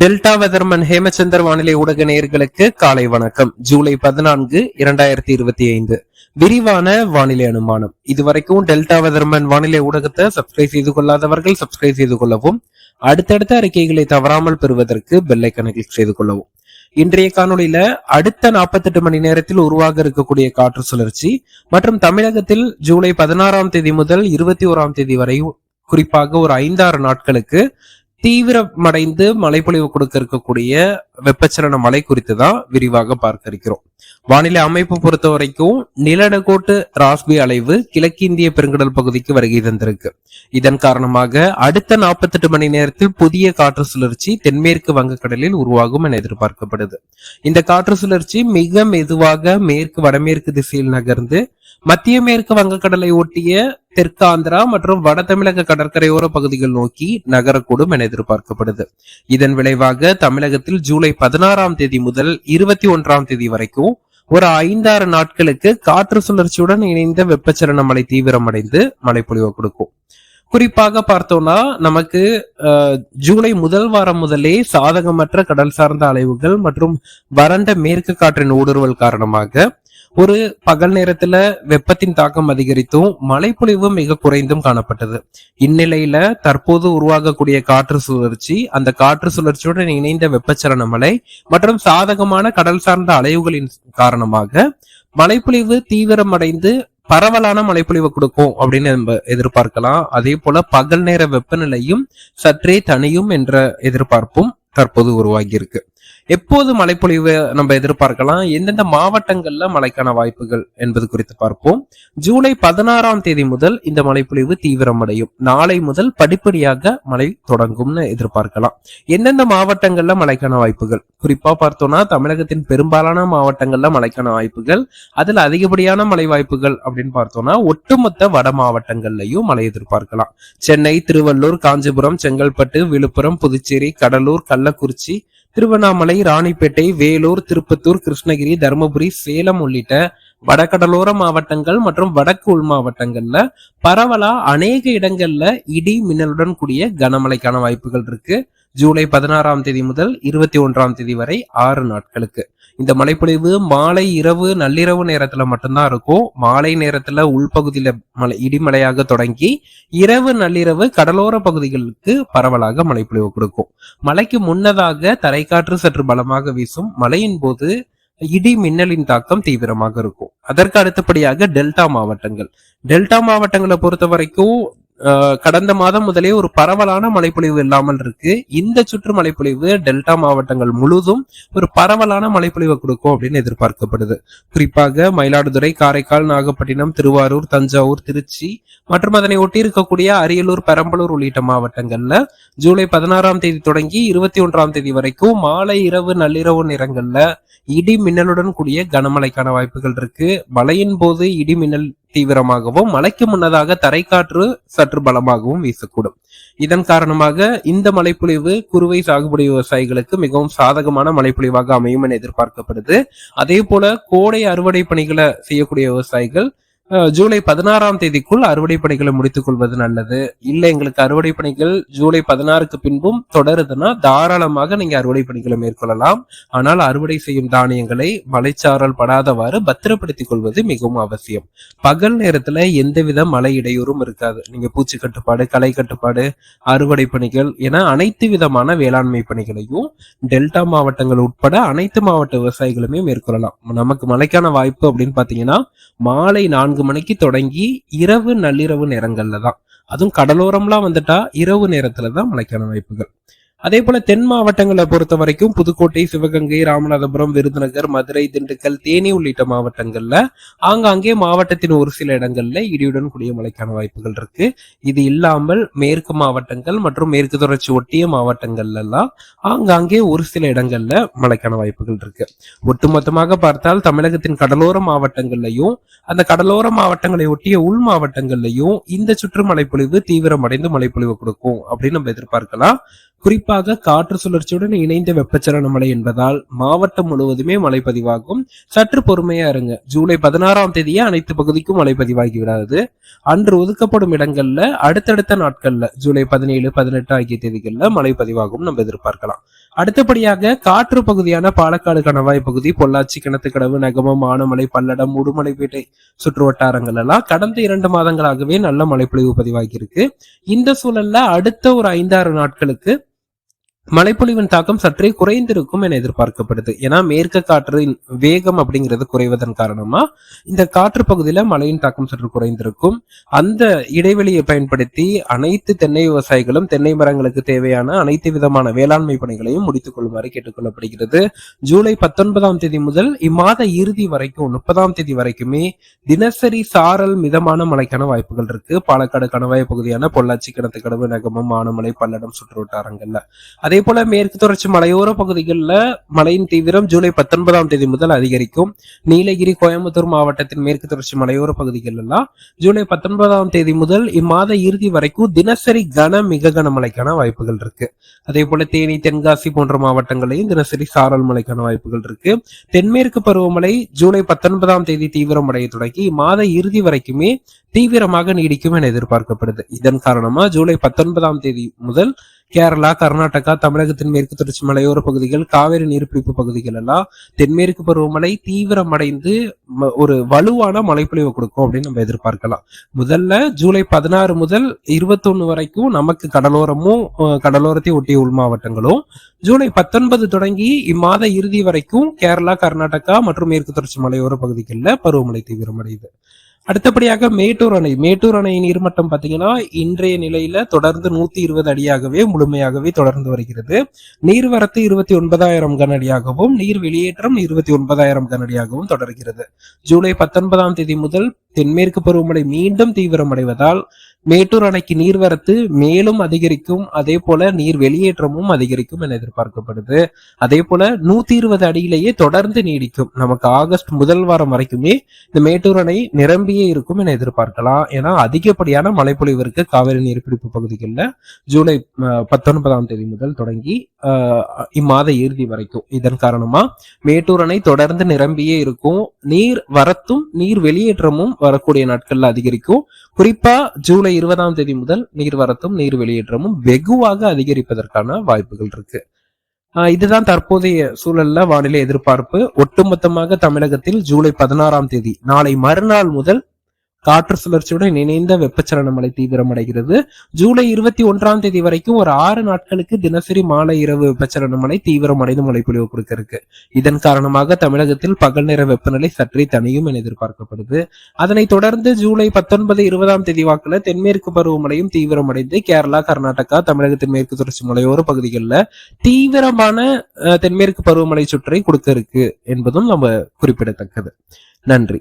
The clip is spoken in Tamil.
டெல்டா வெதர்மன் ஹேமச்சந்தர் வானிலை ஊடக நேயர்களுக்கு காலை வணக்கம். ஜூலை பதினான்கு இரண்டாயிரத்தி இருபத்தி ஐந்து. விரிவான வானிலை அனுமானம். இதுவரைக்கும் டெல்டா வெதர்மன் வானிலை ஊடகத்தை சப்ஸ்கிரைப் செய்து கொள்ளாதவர்கள் சப்ஸ்கிரைப் செய்து கொள்ளவும் அடுத்தடுத்த அறிக்கைகளை தவறாமல் பெறுவதற்கு பெல்லைக்கனை கிளிக் செய்து கொள்ளவும். இன்றைய காணொளியில அடுத்த 48 மணி நேரத்தில் உருவாக இருக்கக்கூடிய காற்று சுழற்சி மற்றும் தமிழகத்தில் ஜூலை பதினாறாம் தேதி முதல் இருபத்தி ஓராம் தேதி வரை குறிப்பாக ஒரு ஐந்தாறு நாட்களுக்கு தீவிரமடைந்து மழைப்பொழிவு கொடுக்க இருக்கக்கூடிய வெப்பச்சலன மழை குறித்து தான் விரிவாக பார்க்க இருக்கிறோம் வானிலை அமைப்பு பொறுத்த வரைக்கும் நிலநடுக்கோட்டு ராஸ்பி அலைவு கிழக்கிந்திய பெருங்கடல் பகுதிக்கு வருகை தந்திருக்கு. இதன் காரணமாக அடுத்த 48 மணி நேரத்தில் புதிய காற்று சுழற்சி தென்மேற்கு வங்கக்கடலில் உருவாகும் என எதிர்பார்க்கப்படுது. இந்த காற்று சுழற்சி மிக மெதுவாக மேற்கு வடமேற்கு திசையில் நகர்ந்து மத்திய மேற்கு வங்கக்கடலை ஒட்டிய தெற்கு ஆந்திரா மற்றும் வட தமிழக கடற்கரையோர பகுதிகள் நோக்கி நகரக்கூடும் என எதிர்பார்க்கப்படுது. இதன் விளைவாக தமிழகத்தில் ஜூலை பதினாறாம் தேதி முதல் இருபத்தி ஒன்றாம் தேதி வரைக்கும் ஒரு ஐந்தாறு நாட்களுக்கு காற்று சுழற்சியுடன் இணைந்த வெப்பச்சலன மழை தீவிரமடைந்து மழைப்பொழிவை கொடுக்கும். குறிப்பாக பார்த்தோம்னா நமக்கு ஜூலை முதல் வாரம் முதலே சாதகமற்ற கடல் சார்ந்த அலைவுகள் மற்றும் வறண்ட மேற்கு காற்றின் ஊடுருவல் காரணமாக ஒரு பகல் நேரத்துல வெப்பத்தின் தாக்கம் அதிகரித்தும் மழைப்பொழிவு மிக குறைந்தும் காணப்பட்டது. இந்நிலையில தற்போது உருவாகக்கூடிய காற்று சுழற்சி அந்த காற்று சுழற்சியுடன் இணைந்த வெப்பச்சலன மழை மற்றும் சாதகமான கடல் சார்ந்த அலைவுகளின் காரணமாக மழைப்பொழிவு தீவிரமடைந்து பரவலான மழைப்பொழிவு கொடுக்கும் அப்படின்னு நம்ம எதிர்பார்க்கலாம். அதே போல பகல் நேர வெப்பநிலையும் சற்றே தனியும் என்ற எதிர்பார்ப்பும் தற்போது உருவாகியிருக்கு எப்போது மழைப்பொழிவு நம்ம எதிர்பார்க்கலாம்? எந்தெந்த மாவட்டங்கள்ல மழைக்கான வாய்ப்புகள் என்பது குறித்து பார்ப்போம். ஜூலை பதினாறாம் தேதி முதல் இந்த மழைப்பொழிவு தீவிரமடையும். நாளை முதல் படிப்படியாக மழை தொடங்கும்னு எதிர்பார்க்கலாம். எந்தெந்த மாவட்டங்கள்ல மழைக்கான வாய்ப்புகள்? குறிப்பா பார்த்தோம்னா தமிழகத்தின் பெரும்பாலான மாவட்டங்கள்ல மழைக்கான வாய்ப்புகள் அதில் அதிகப்படியான மழை வாய்ப்புகள் அப்படின்னு பார்த்தோம்னா ஒட்டுமொத்த வட மாவட்டங்கள்லயும் மழை எதிர்பார்க்கலாம். சென்னை திருவள்ளூர் காஞ்சிபுரம் செங்கல்பட்டு விழுப்புரம் புதுச்சேரி கடலூர் கள்ளக்குறிச்சி திருவண்ணாமலை ராணிப்பேட்டை வேலூர் திருப்பத்தூர் கிருஷ்ணகிரி தருமபுரி சேலம் உள்ளிட்ட வடகடலோர மாவட்டங்கள் மற்றும் வடக்கு உள் மாவட்டங்கள்ல பரவலா அநேக இடங்கள்ல இடி மின்னலுடன் கூடிய கனமழைக்கான வாய்ப்புகள் இருக்கு. ஜூலை பதினாறாம் தேதி முதல் இருபத்தி ஒன்றாம் தேதி வரை ஆறு நாட்களுக்கு. இந்த மழைப்பொழிவு மாலை இரவு நள்ளிரவு நேரத்துல மட்டும்தான் இருக்கும். மாலை நேரத்துல உள்பகுதியில மழை இடிமழையாக தொடங்கி இரவு நள்ளிரவு கடலோர பகுதிகளுக்கு பரவலாக மழைப்பொழிவு கொடுக்கும். மழைக்கு முன்னதாக தரைக்காற்று சற்று பலமாக வீசும். மழையின் போது இடி மின்னலின் தாக்கம் தீவிரமாக இருக்கும். அதற்கு அடுத்தபடியாக டெல்டா மாவட்டங்கள். டெல்டா மாவட்டங்களை பொறுத்த வரைக்கும் கடந்த மாதம் முதலே ஒரு பரவலான மழைப்பொழிவு இல்லாமல் இருக்கு. இந்த சுற்று மழைப்பொழிவு டெல்டா மாவட்டங்கள் முழுதும் ஒரு பரவலான மழைப்பொழிவை கொடுக்கும் அப்படின்னு எதிர்பார்க்கப்படுது. குறிப்பாக மயிலாடுதுறை காரைக்கால் நாகப்பட்டினம் திருவாரூர் தஞ்சாவூர் திருச்சி மற்றும் அதனை ஒட்டி இருக்கக்கூடிய அரியலூர் பெரம்பலூர் உள்ளிட்ட மாவட்டங்கள்ல ஜூலை பதினாறாம் தேதி தொடங்கி இருபத்தி ஒன்றாம் தேதி வரைக்கும் மாலை இரவு நள்ளிரவு நேரங்கள்ல இடி மின்னலுடன் கூடிய கனமழைக்கான வாய்ப்புகள் இருக்கு. மழையின் போது இடி மின்னல் தீவிரமாகவும் மழைக்கு முன்னதாக தரைக்காற்று சற்று பலமாகவும் வீசக்கூடும். இதன் காரணமாக இந்த மழைப்பொழிவு குறுவை சாகுபடி விவசாயிகளுக்கு மிகவும் சாதகமான மழைப்பொழிவாக அமையும் என எதிர்பார்க்கப்படுது. அதே போல கோடை அறுவடை பணிகளை செய்யக்கூடிய விவசாயிகள் ஜூலை பதினாறாம் தேதிக்குள் அறுவடை பணிகளை முடித்துக் கொள்வது நல்லது. இல்ல எங்களுக்கு அறுவடை பணிகள் ஜூலை பதினாறுக்கு பின்பும் தொடருதுன்னா தாராளமாக நீங்க அறுவடை பணிகளை மேற்கொள்ளலாம். ஆனால் அறுவடை செய்யும் தானியங்களை மலைச்சாரல் படாதவாறு பத்திரப்படுத்திக் கொள்வது மிகவும் அவசியம். பகல் நேரத்துல எந்தவித மழை இடையூறும் இருக்காது. நீங்க பூச்சி கட்டுப்பாடு களை கட்டுப்பாடு அறுவடை பணிகள் என அனைத்து விதமான வேளாண்மை பணிகளையும் டெல்டா மாவட்டங்கள் உட்பட அனைத்து மாவட்ட விவசாயிகளுமே மேற்கொள்ளலாம். நமக்கு மழைக்கான வாய்ப்பு அப்படின்னு பாத்தீங்கன்னா மாலை நான்கு மணிக்கு தொடங்கி இரவு நள்ளிரவு நேரங்கள்ல தான் அதுவும் கடலோரம்லாம் வந்துட்டா இரவு நேரத்துல தான் மழைக்கான வாய்ப்புகள். அதே போல தென் மாவட்டங்களை பொறுத்த வரைக்கும் புதுக்கோட்டை சிவகங்கை ராமநாதபுரம் விருதுநகர் மதுரை திண்டுக்கல் தேனி உள்ளிட்ட மாவட்டங்கள்ல ஆங்காங்கே மாவட்டத்தின் ஒரு சில இடங்கள்ல இடியுடன் கூடிய மழைக்கான வாய்ப்புகள் இருக்கு. இது இல்லாமல் மேற்கு மாவட்டங்கள் மற்றும் மேற்கு தொடர்ச்சி ஒட்டிய மாவட்டங்கள்ல எல்லாம் ஆங்காங்கே ஒரு சில இடங்கள்ல மழைக்கான வாய்ப்புகள் இருக்கு. ஒட்டுமொத்தமாக பார்த்தால் தமிழகத்தின் கடலோர மாவட்டங்கள்லையும் அந்த கடலோர மாவட்டங்களை ஒட்டிய உள் மாவட்டங்கள்லையும் இந்த சுற்று மழைப்பொழிவு தீவிரமடைந்து மழைப்பொழிவு கொடுக்கும் அப்படின்னு நம்ம எதிர்பார்க்கலாம். குறிப்பாக காற்று சுழற்சியுடன் இணைந்த வெப்பச்சலன மழை என்பதால் மாவட்டம் முழுவதுமே மழை பதிவாகும். சற்று பொறுமையா இருங்க. ஜூலை பதினாறாம் தேதியே அனைத்து பகுதிக்கும் மழை பதிவாகி விடாது. அன்று ஒதுக்கப்படும் இடங்கள்ல அடுத்தடுத்த நாட்கள்ல ஜூலை பதினேழு பதினெட்டு ஆகிய தேதிகள்ல மழை பதிவாகும் நம்ம எதிர்பார்க்கலாம். அடுத்தபடியாக காற்று பகுதியான பாலக்காடு கணவாய் பகுதி பொள்ளாச்சி கிணத்துக்கடவு நகமம் ஆனமலை பல்லடம் உடுமலைப்பேட்டை சுற்று வட்டாரங்கள் எல்லாம் கடந்த இரண்டு மாதங்களாகவே நல்ல மழைப்பொழிவு பதிவாகி இருக்கு. இந்த சூழல்ல அடுத்த ஒரு ஐந்தாறு நாட்களுக்கு மழைப்பொழிவின் தாக்கம் சற்றே குறைந்திருக்கும் என எதிர்பார்க்கப்படுது. ஏன்னா மேற்கு காற்றின் வேகம் அப்படிங்கிறது குறைவதன் காரணமா இந்த காற்று பகுதியில மழையின் தாக்கம் சற்று குறைந்திருக்கும். அந்த இடைவெளியை பயன்படுத்தி அனைத்து தென்னை விவசாயிகளும் தென்னை மரங்களுக்கு தேவையான அனைத்து விதமான வேளாண்மை பணிகளையும் முடித்துக் கொள்ளுமாறு கேட்டுக்கொள்ளப்படுகிறது. ஜூலை பத்தொன்பதாம் தேதி முதல் இம்மாத இறுதி வரைக்கும் முப்பதாம் தேதி வரைக்குமே தினசரி சாரல் மிதமான மழைக்கான வாய்ப்புகள் இருக்கு. பாலக்காடு கணவாய் பகுதியான பொள்ளாச்சி கிணத்துக்கடவு நகமம் ஆனமலை பல்லடம் சுற்று வட்டாரங்கள்ல அதே போல மேற்கு தொடர்ச்சி மலையோர பகுதிகளில் மழையின் தீவிரம் ஜூலை பத்தொன்பதாம் தேதி முதல் அதிகரிக்கும். நீலகிரி கோயம்புத்தூர் மாவட்டத்தின் மேற்கு தொடர்ச்சி மலையோர பகுதிகள் எல்லாம் ஜூலை பத்தொன்பதாம் தேதி முதல் இம்மாத இறுதி வரைக்கும் தினசரி கன மிக கனமழைக்கான வாய்ப்புகள் இருக்கு. அதே போல தேனி தென்காசி போன்ற மாவட்டங்களையும் தினசரி சாரல் மழைக்கான வாய்ப்புகள் இருக்கு. தென்மேற்கு பருவமழை ஜூலை பத்தொன்பதாம் தேதி தீவிரமடைய தொடங்கி இம்மாத இறுதி வரைக்குமே தீவிரமாக நீடிக்கும் என எதிர்பார்க்கப்படுது. இதன் காரணமா ஜூலை பத்தொன்பதாம் தேதி முதல் கேரளா கர்நாடகா தமிழகத்தின் மேற்கு தொடர்ச்சி மலையோர பகுதிகள் காவிரி நீர்பிடிப்பு பகுதிகள் எல்லாம் தென்மேற்கு பருவமழை தீவிரமடைந்து ஒரு வலுவான மழைப்பொழிவு கொடுக்கும் அப்படின்னு நம்ம எதிர்பார்க்கலாம். முதல்ல ஜூலை பதினாறு முதல் இருபத்தொன்னு வரைக்கும் நமக்கு கடலோரமும் கடலோரத்தை ஒட்டிய உள் மாவட்டங்களும் ஜூலை பத்தொன்பது தொடங்கி இம்மாத இறுதி வரைக்கும் கேரளா கர்நாடகா மற்றும் மேற்கு தொடர்ச்சி மலையோர பகுதிகளில் பருவமழை தீவிரமடையுது. அடுத்தபடியாக மேட்டூர் அணை. மேட்டூர் அணையின் நீர்மட்டம் பாத்தீங்கன்னா இன்றைய நிலையில தொடர்ந்து நூத்தி இருபது அடியாகவே முழுமையாகவே தொடர்ந்து வருகிறது. நீர்வரத்து இருபத்தி ஒன்பதாயிரம் கனடியாகவும் நீர் வெளியேற்றம் இருபத்தி ஒன்பதாயிரம் கனடியாகவும் தொடர்கிறது. ஜூலை பத்தொன்பதாம் தேதி முதல் தென்மேற்கு பருவமழை மீண்டும் தீவிரமடைவதால் மேட்டூர் அணைக்கு நீர்வரத்து மேலும் அதிகரிக்கும் அதே போல நீர் வெளியேற்றமும் அதிகரிக்கும் என எதிர்பார்க்கப்படுது. அதே போல நூத்தி இருபது அடியிலேயே தொடர்ந்து நீடிக்கும். நமக்கு ஆகஸ்ட் முதல் வாரம் வரைக்குமே இந்த மேட்டூர் அணை நிரம்பியே இருக்கும் என எதிர்பார்க்கலாம். ஏன்னா அதிகப்படியான மழைப்பொழிவு இருக்கு. காவிரி நீர்பிடிப்பு பகுதிகளில் ஜூலை பத்தொன்பதாம் தேதி முதல் தொடங்கி இம்மாத இறுதி வரைக்கும். இதன் காரணமா மேட்டூர் அணை தொடர்ந்து நிரம்பியே இருக்கும். நீர் வரத்தும் நீர் வெளியேற்றமும் வரக்கூடிய நாட்கள்ல அதிகரிக்கும். குறிப்பா ஜூலை இருபதாம் தேதி முதல் நீர் வரத்தும் நீர் வெளியேற்றமும் வெகுவாக அதிகரிப்பதற்கான வாய்ப்புகள் இருக்கு. இதுதான் தற்போதைய சூழல்ல வானிலை எதிர்பார்ப்பு. ஒட்டுமொத்தமாக தமிழகத்தில் ஜூலை பதினாறாம் தேதி நாளை மறுநாள் முதல் காற்று சுழற்சியுடன் இணைந்த வெப்பச்சலன மழை தீவிரமடைகிறது. ஜூலை இருபத்தி ஒன்றாம் தேதி வரைக்கும் ஒரு ஆறு நாட்களுக்கு தினசரி மாலை இரவு வெப்பச்சலன மழை தீவிரமடைந்து மழை பொழிவு கொடுக்க இருக்கு இதன் காரணமாக தமிழகத்தில் பகல் நேர வெப்பநிலை சற்றே தனியும் என எதிர்பார்க்கப்படுது. அதனைத் தொடர்ந்து ஜூலை பத்தொன்பது இருபதாம் தேதி வாக்குல தென்மேற்கு பருவமழையும் தீவிரமடைந்து கேரளா கர்நாடகா தமிழகத்தின் மேற்கு தொடர்ச்சி மலையோர பகுதிகளில் தீவிரமான தென்மேற்கு பருவமழை சுற்றை கொடுக்க இருக்கு என்பதும் நம்ம குறிப்பிடத்தக்கது. நன்றி.